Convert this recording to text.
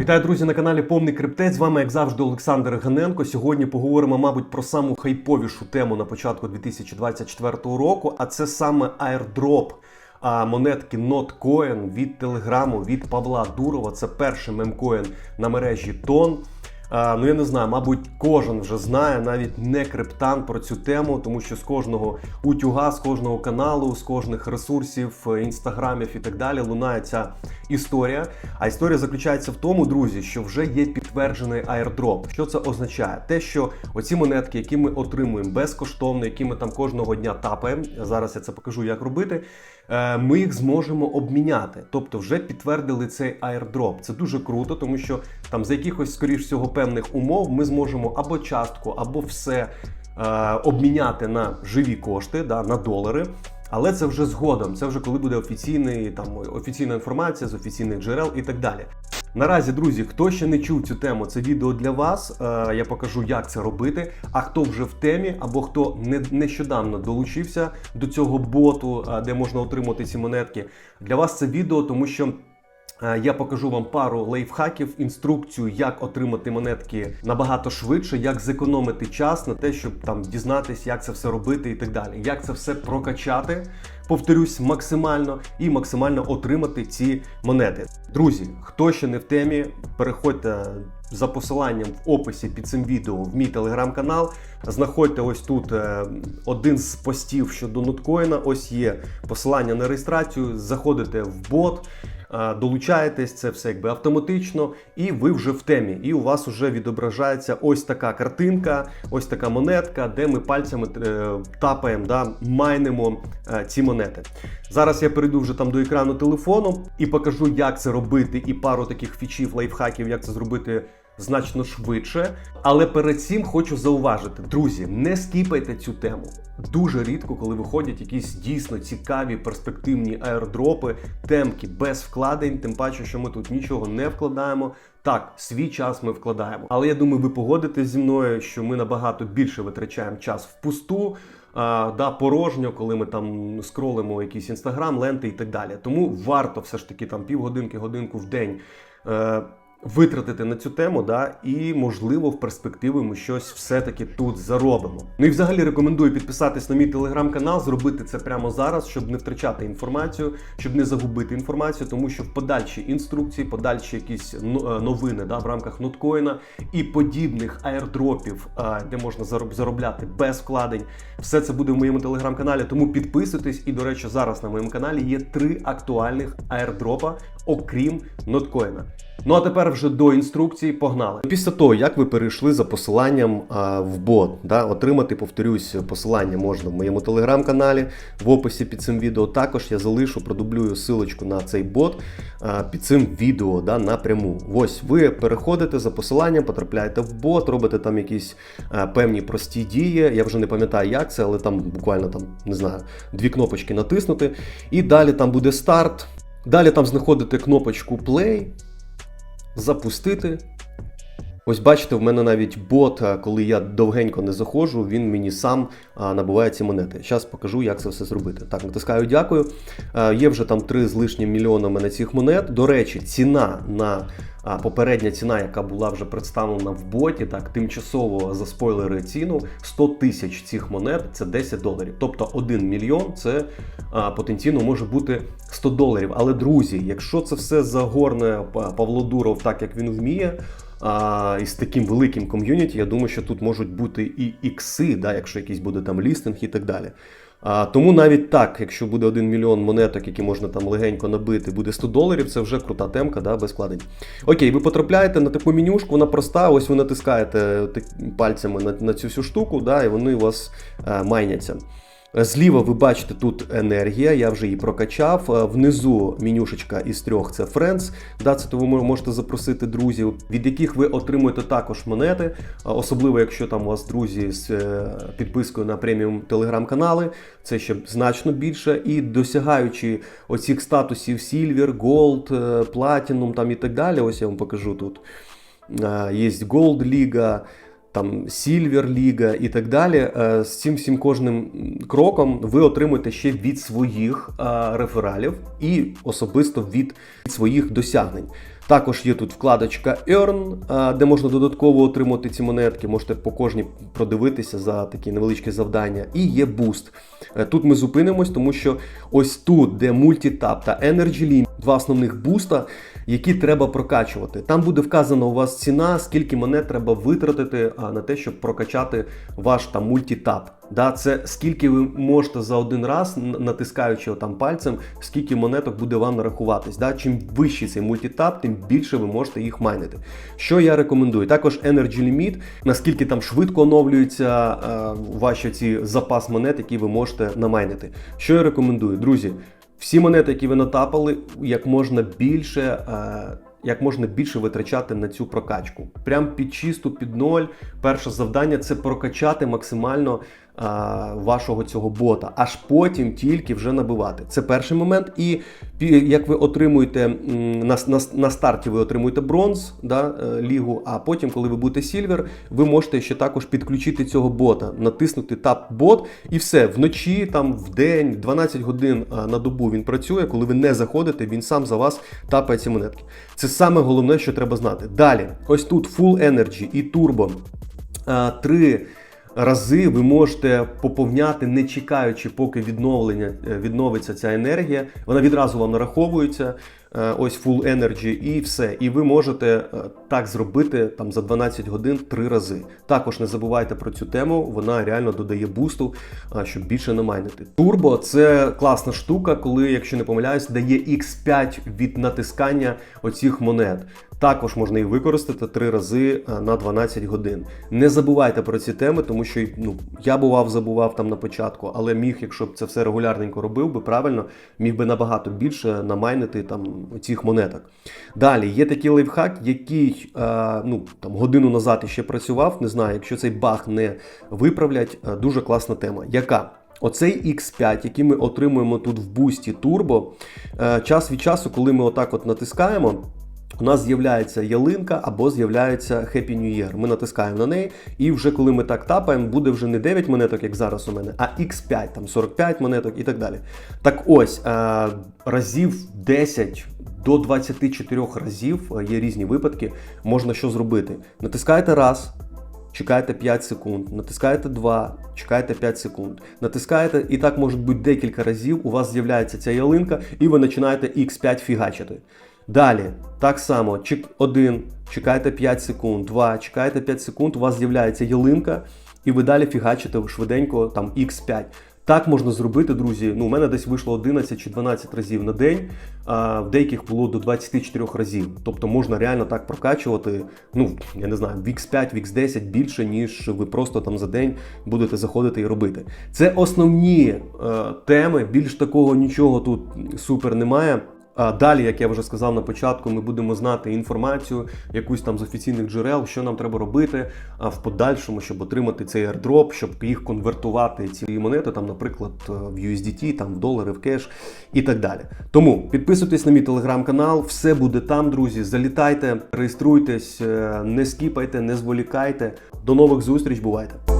Вітаю, друзі, на каналі Повний Криптець. З вами, як завжди, Олександр Ганенко. Сьогодні поговоримо, мабуть, про саму хайповішу тему на початку 2024 року, а це саме airdrop а, монетки NotCoin від Телеграму від Павла Дурова. Це перший мемкоін на мережі Тон. Ну я не знаю, мабуть, кожен вже знає, навіть не криптан про цю тему, тому що з кожного утюга, з кожного каналу, з кожних ресурсів, е, інстаграмів і так далі лунає ця історія. А історія заключається в тому, друзі, що вже є підтверджений airdrop. Що це означає? Те, що оці монетки, які ми отримуємо безкоштовно, які ми там кожного дня тапаємо. Зараз я це покажу, як робити. е, Ми їх зможемо обміняти. Тобто, вже підтвердили цей airdrop. Це дуже круто, тому що там за якихось, скоріш всього, певних умов ми зможемо або частку, або все е, обміняти на живі кошти, да, на долари. Але це вже згодом. Це вже коли буде офіційний там офіційна інформація з офіційних джерел і так далі. Наразі, друзі, хто ще не чув цю тему, це відео для вас. Е, я покажу, як це робити. А хто вже в темі, або хто не нещодавно долучився до цього боту, е, де можна отримати ці монетки. Для вас це відео, тому що. Е, Я покажу вам пару лайфхаків, інструкцію, як отримати монетки набагато швидше, як зекономити час на те, щоб там дізнатись, як це все робити і так далі. Як це все прокачати, повторюсь, максимально і максимально отримати ці монети. Друзі, хто ще не в темі, переходьте за посиланням в описі під цим відео в мій телеграм-канал. Знаходьте ось тут е, один з постів щодо ноткоїна. Ось є посилання на реєстрацію. Заходите в бот. Е, Долучаєтесь, це все якби автоматично, і ви вже в темі. І у вас вже відображається ось така картинка, ось така монетка, де ми пальцями е, тапаємо, да, майнимо е, ці монети. Зараз я перейду вже там до екрану телефону і покажу, як це робити, і пару таких фічів, лайфхаків, як це зробити значно швидше. Але перед цим хочу зауважити, друзі, не скіпайте цю тему. Дуже рідко, коли виходять якісь дійсно цікаві перспективні аеродропи, темки без вкладень, тим паче, що ми тут нічого не вкладаємо. Так, свій час ми вкладаємо. Але я думаю, ви погодитесь зі мною, що ми набагато більше витрачаємо час впусту. А, да, порожньо, коли ми там скролимо якийсь інстаграм, ленти і так далі. Тому варто все ж таки там півгодинки, годинку в день е, витратити на цю тему, да, і можливо в перспективі ми щось все-таки тут заробимо. Ну і взагалі рекомендую підписатись на мій телеграм-канал, зробити це прямо зараз, щоб не втрачати інформацію, щоб не загубити інформацію, тому що в подальші інструкції, подальші якісь ну, е, новини да, в рамках ноткоїна і подібних аірдропів, е, де можна зароб- заробляти без вкладень. Все це буде в моєму телеграм-каналі. Тому підписуйтесь. І, до речі, зараз на моєму каналі є три актуальних аірдропа, окрім ноткоїна. Ну а тепер вже до інструкції погнали. Після того, як ви перейшли за посиланням а, в бот, да, отримати, повторюсь, посилання можна в моєму телеграм-каналі в описі під цим відео. Також я залишу, продублюю силочку на цей бот а, під цим відео да, напряму. Ось ви переходите за посиланням, потрапляєте в бот, робите там якісь а, певні прості дії. Я вже не пам'ятаю, як це, але там буквально там не знаю, дві кнопочки натиснути. І далі там буде старт. Далі там знаходите кнопочку Play запустити. Ось бачите, в мене навіть бот, коли я довгенько не заходжу, він мені сам набуває ці монети. Зараз покажу, як це все зробити. Так, натискаю дякую. Є вже там 3 з лишнім мільйона в мене цих монет. До речі, ціна на попередня ціна, яка була вже представлена в боті, так тимчасово заспойлери ціну 100 тисяч цих монет це 10 доларів. Тобто 1 мільйон це потенційно може бути 100 доларів. Але друзі, якщо це все загорне Павло Дуров так, як він вміє. А, і з таким великим ком'юніті, я думаю, що тут можуть бути і ікси, да, якщо якийсь буде там лістинг і так далі. А, тому навіть так, якщо буде 1 мільйон монеток, які можна там легенько набити, буде 100 доларів, це вже крута темка, да, без складень. Окей, ви потрапляєте на таку менюшку, вона проста, ось ви натискаєте пальцями на, на цю всю штуку, да, і вони у вас е, майняться. Зліва ви бачите тут енергія, я вже її прокачав. Е, Внизу менюшечка із трьох це Friends. Да, це то ви можете запросити друзів, від яких ви отримуєте також монети, е, особливо якщо там у вас друзі з е, підпискою на преміум телеграм-канали, це ще значно більше. І досягаючи оцих статусів Silver, Gold, е, Platinum там і так далі. Ось я вам покажу тут. Е, Є Gold Ліга, там Сільвер Ліга і так далі. Е, З цим всім кожним кроком ви отримуєте ще від своїх е, рефералів і особисто від своїх досягнень. Також є тут вкладочка Earn, де можна додатково отримати ці монетки. Можете по кожній продивитися за такі невеличкі завдання. І є Boost. Е, Тут ми зупинимось, тому що ось тут, де мультитап та Energy Limit, два основних буста, які треба прокачувати. Там буде вказана у вас ціна, скільки монет треба витратити на те, щоб прокачати ваш там мультитап. Да, це скільки ви можете за один раз, натискаючи там пальцем, скільки монеток буде вам нарахуватись. Да? Чим вищий цей мультитап, тим більше ви можете їх майнити. Що я рекомендую? Також Energy Limit, наскільки там швидко оновлюються е, ваші ці запас монет, які ви можете намайнити. Що я рекомендую, друзі? Всі монети, які ви натапали, як можна більше. е, Як можна більше витрачати на цю прокачку. Прям під чисту, під ноль. Перше завдання це прокачати максимально вашого цього бота, аж потім тільки вже набивати. Це перший момент. І як ви отримуєте на, на, на старті, ви отримуєте бронз, да, е, лігу, а потім, коли ви будете сільвер, ви можете ще також підключити цього бота, натиснути тап бот, і все. Вночі, там в день, 12 годин на добу він працює. Коли ви не заходите, він сам за вас тапає ці монетки. Це саме головне, що треба знати. Далі, ось тут Full Energy і Turbo. А, Три рази ви можете поповняти, не чекаючи, поки відновлення е, відновиться ця енергія. Вона відразу вам нараховується. е, Ось Full Energy і все. І ви можете е, так зробити там за 12 годин три рази. Також не забувайте про цю тему, вона реально додає бусту, щоб більше намайнити. Турбо це класна штука, коли, якщо не помиляюсь, дає X5 від натискання оцих монет. Також можна їх використати три рази на 12 годин. Не забувайте про ці теми, тому що ну, я бував, забував там на початку, але міг, якщо б це все регулярненько робив би правильно, міг би набагато більше намайнити там цих монеток. Далі є такий лайфхак, який е, ну, там, годину назад ще працював. Не знаю, якщо цей баг не виправлять, е, дуже класна тема. Яка? Оцей X5, який ми отримуємо тут в бусті Turbo, е, час від часу, коли ми отак от натискаємо. У нас з'являється ялинка або з'являється Happy New Year. Ми натискаємо на неї, і вже коли ми так тапаємо, буде вже не 9 монеток, як зараз у мене, а X5, там 45 монеток і так далі. Так ось, е, разів 10 до 24 разів е, є різні випадки. Можна що зробити. Натискаєте раз, чекаєте 5 секунд, натискаєте 2, чекаєте 5 секунд. Натискаєте, і так може бути декілька разів. У вас з'являється ця ялинка, і ви починаєте X5 фігачити. Далі, так само, чек 1, чекаєте 5 секунд, 2, чекаєте 5 секунд, у вас з'являється ялинка, і ви далі фігачите швиденько там X5. Так можна зробити, друзі. Ну, у мене десь вийшло 11 чи 12 разів на день, а в деяких було до 24 разів. Тобто можна реально так прокачувати, ну, я не знаю, в X5, в X10 більше, ніж ви просто там за день будете заходити і робити. Це основні е, теми, більш такого нічого тут супер немає. Далі, як я вже сказав на початку, ми будемо знати інформацію, якусь там з офіційних джерел, що нам треба робити в подальшому, щоб отримати цей airdrop, щоб їх конвертувати ці монети, там, наприклад, в USDT, там в долари, в кеш і так далі. Тому підписуйтесь на мій телеграм-канал, все буде там, друзі. Залітайте, реєструйтесь, е, не скіпайте, не зволікайте. До нових зустріч, бувайте!